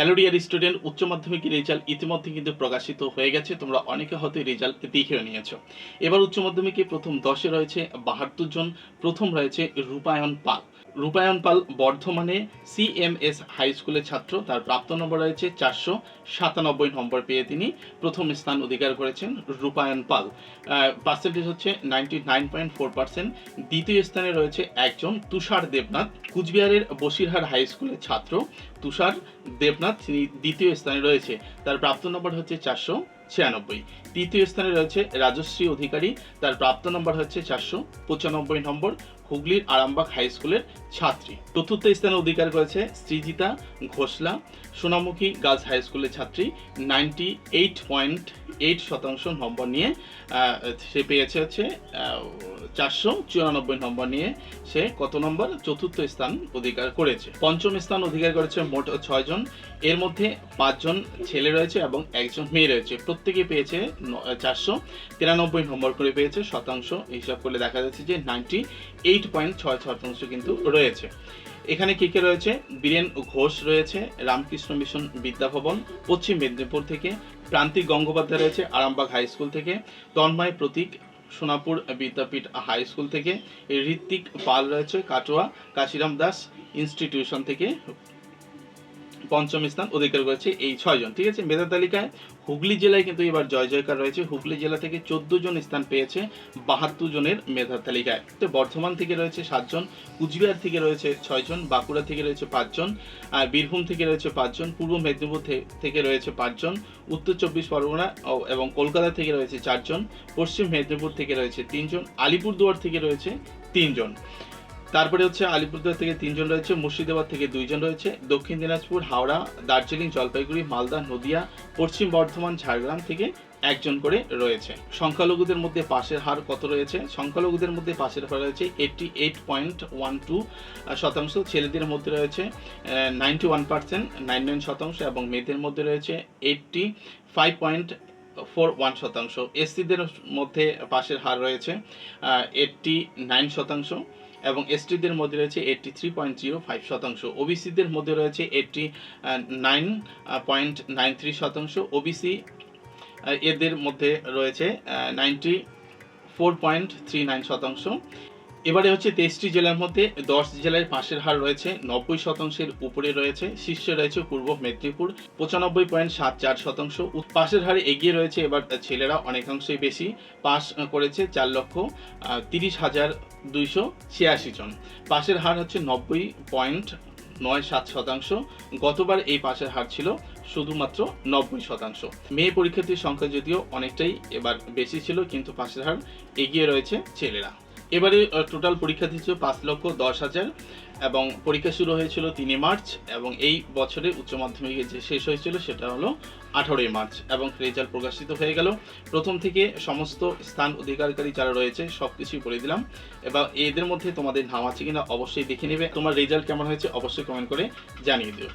Hello dear student উচ্চ মাধ্যমিকের result ইতিমধ্যে কিন্তু প্রকাশিত হয়ে গেছে। তোমরা অনেকে হয়তো রেজাল্ট দেখেও নিয়েছো। এবার উচ্চ মাধ্যমিকে প্রথম দশে রয়েছে বাহাত্তর জন, প্রথম রয়েছে রূপায়ণ পাল রূপায়ণ পাল বর্ধমানে সিএমএস হাই স্কুলের ছাত্র। তার প্রাপ্ত নম্বর রয়েছে চারশো সাতানব্বই নম্বর পেয়ে তিনি প্রথম স্থান অধিকার করেছেন রূপায়ণ পাল। পার্সেন্টেজ হচ্ছে ninety nine point four percent দ্বিতীয় স্থানে রয়েছে একজন তুষার দেবনাথ। কুচবিহারের বসিরহাট হাই স্কুলের ছাত্র তুষার দেবনাথ। তিনি দ্বিতীয় স্থানে রয়েছে। তার প্রাপ্ত নম্বর হচ্ছে চারশো ছিয়ানব্বই। তৃতীয় স্থানে রয়েছে রাজশ্রী অধিকারী। তার প্রাপ্ত নম্বর হচ্ছে চারশো পঁচানব্বই নম্বর। হুগলির আরামবাগ হাই স্কুলের ছাত্রী। চতুর্থ স্থানে অধিকার করেছে সৃজিতা ঘোষলা। সোনামুখী গার্লস হাই স্কুলের ছাত্রী নাইনটি এইট পয়েন্ট এইট শতাংশ নম্বর নিয়ে সে পেয়েছে হচ্ছে চারশো চুরানব্বই নম্বর নিয়ে সে কত নম্বর? চতুর্থ স্থান অধিকার করেছে। পঞ্চম স্থান অধিকার করেছে মোট ছয়জন এর মধ্যে পাঁচজন ছেলে রয়েছে এবং একজন মেয়ে রয়েছে। প্রত্যেকে পেয়েছে চারশো তিরানব্বই নম্বর করে পেয়েছে শতাংশ। হিসাব করলে দেখা যাচ্ছে যে নাইনটি এইট পয়েন্ট ছয় শতাংশ কিন্তু রয়েছে। এখানে কে কে রয়েছে? বীরেন ঘোষ রয়েছে, রামকৃষ্ণ মিশন বিদ্যাভবন, পশ্চিম মেদিনীপুর থেকে, প্রান্তিক গঙ্গোপাধ্যায় রয়েছে, আরামবাগ হাই স্কুল থেকে, তন্ময় প্রতীক সোনাপুর বিদ্যাপীঠ হাই স্কুল থেকে, ঋত্বিক পাল রয়েছে, কাটোয়া, কাশিরাম দাস ইনস্টিটিউশন থেকে পঞ্চম স্থান, অধিকার করেছে এই ছয়জন, ঠিক আছে? মেধা তালিকায় হুগলি জেলায় কিন্তু এবার জয় জয়কার রয়েছে। হুগলি জেলা থেকে চোদ্দ জন স্থান পেয়েছে বাহাত্তর জনের মেধা তালিকায়। তো বর্ধমান থেকে রয়েছে সাতজন কুচবিহার থেকে রয়েছে ছয়জন বাঁকুড়া থেকে রয়েছে পাঁচজন আর বীরভূম থেকে রয়েছে পাঁচজন পূর্ব মেদিনীপুর থেকে রয়েছে পাঁচজন উত্তর চব্বিশ পরগনা এবং কলকাতা থেকে রয়েছে চারজন পশ্চিম মেদিনীপুর থেকে রয়েছে তিনজন আলিপুরদুয়ার থেকে রয়েছে তিনজন তারপরে হচ্ছে আলিপুরদুয়ার থেকে তিনজন রয়েছে, মুর্শিদাবাদ থেকে দুইজন রয়েছে, দক্ষিণ দিনাজপুর, হাওড়া, দার্জিলিং, জলপাইগুড়ি, মালদা, নদিয়া, পশ্চিম বর্ধমান, ঝাড়গ্রাম থেকে একজন করে রয়েছে। সংখ্যালঘুদের মধ্যে পাশের হার কত রয়েছে? সংখ্যালঘুদের মধ্যে পাশের হার রয়েছে eighty eight point one two শতাংশ, ছেলেদের মধ্যে রয়েছে ninety one percent nine nine শতাংশ এবং মেয়েদের মধ্যে রয়েছে eighty five point four one শতাংশ এসসিদের মধ্যে পাশের হার রয়েছে এইটটি নাইন শতাংশ। এবং এসটিদের মধ্যে রয়েছে eighty three point zero five শতাংশ। ওবিসিদের মধ্যে রয়েছে eighty nine point nine three শতাংশ। ওবিসি এদের মধ্যে রয়েছে ninety four point three nine শতাংশ। এবারে হচ্ছে তেইশটি জেলার মধ্যে দশ জেলায় পাশের হার রয়েছে, নব্বই শতাংশের উপরে রয়েছে, শীর্ষে রয়েছে পূর্ব মেদিনীপুর, পঁচানব্বই পয়েন্ট সাত চার শতাংশ। পাশের হারে এগিয়ে রয়েছে এবার ছেলেরা অনেকাংশই বেশি পাস করেছে চার লক্ষ তিরিশ হাজার দুইশো ছিয়াশি জন। পাশের হার হচ্ছে নব্বই পয়েন্ট নয় সাত শতাংশ। গতবার এই পাশের হার ছিল শুধুমাত্র নব্বই শতাংশ। মেয়ে পরীক্ষার্থীর সংখ্যা যদিও অনেকটাই এবার বেশি ছিল, কিন্তু পাশের হার এগিয়ে রয়েছে ছেলেরা। এবারে টোটাল পরীক্ষার্থী ছিল পাঁচ লক্ষ দশ হাজার এবং পরীক্ষা শুরু হয়েছিল তিনই মার্চ এবং এই বছরে উচ্চ মাধ্যমিকে যে শেষ হয়েছিল সেটা হলো আঠারোই মার্চ এবং রেজাল্ট প্রকাশিত হয়ে গেল। প্রথম থেকে সমস্ত স্থান অধিকারকারী যারা রয়েছে সব কিছুই বলে দিলাম। এবার এদের মধ্যে তোমাদের নাম আছে কিনা অবশ্যই দেখে নেবে। তোমার রেজাল্ট কেমন হয়েছে অবশ্যই কমেন্ট করে জানিয়ে দিও।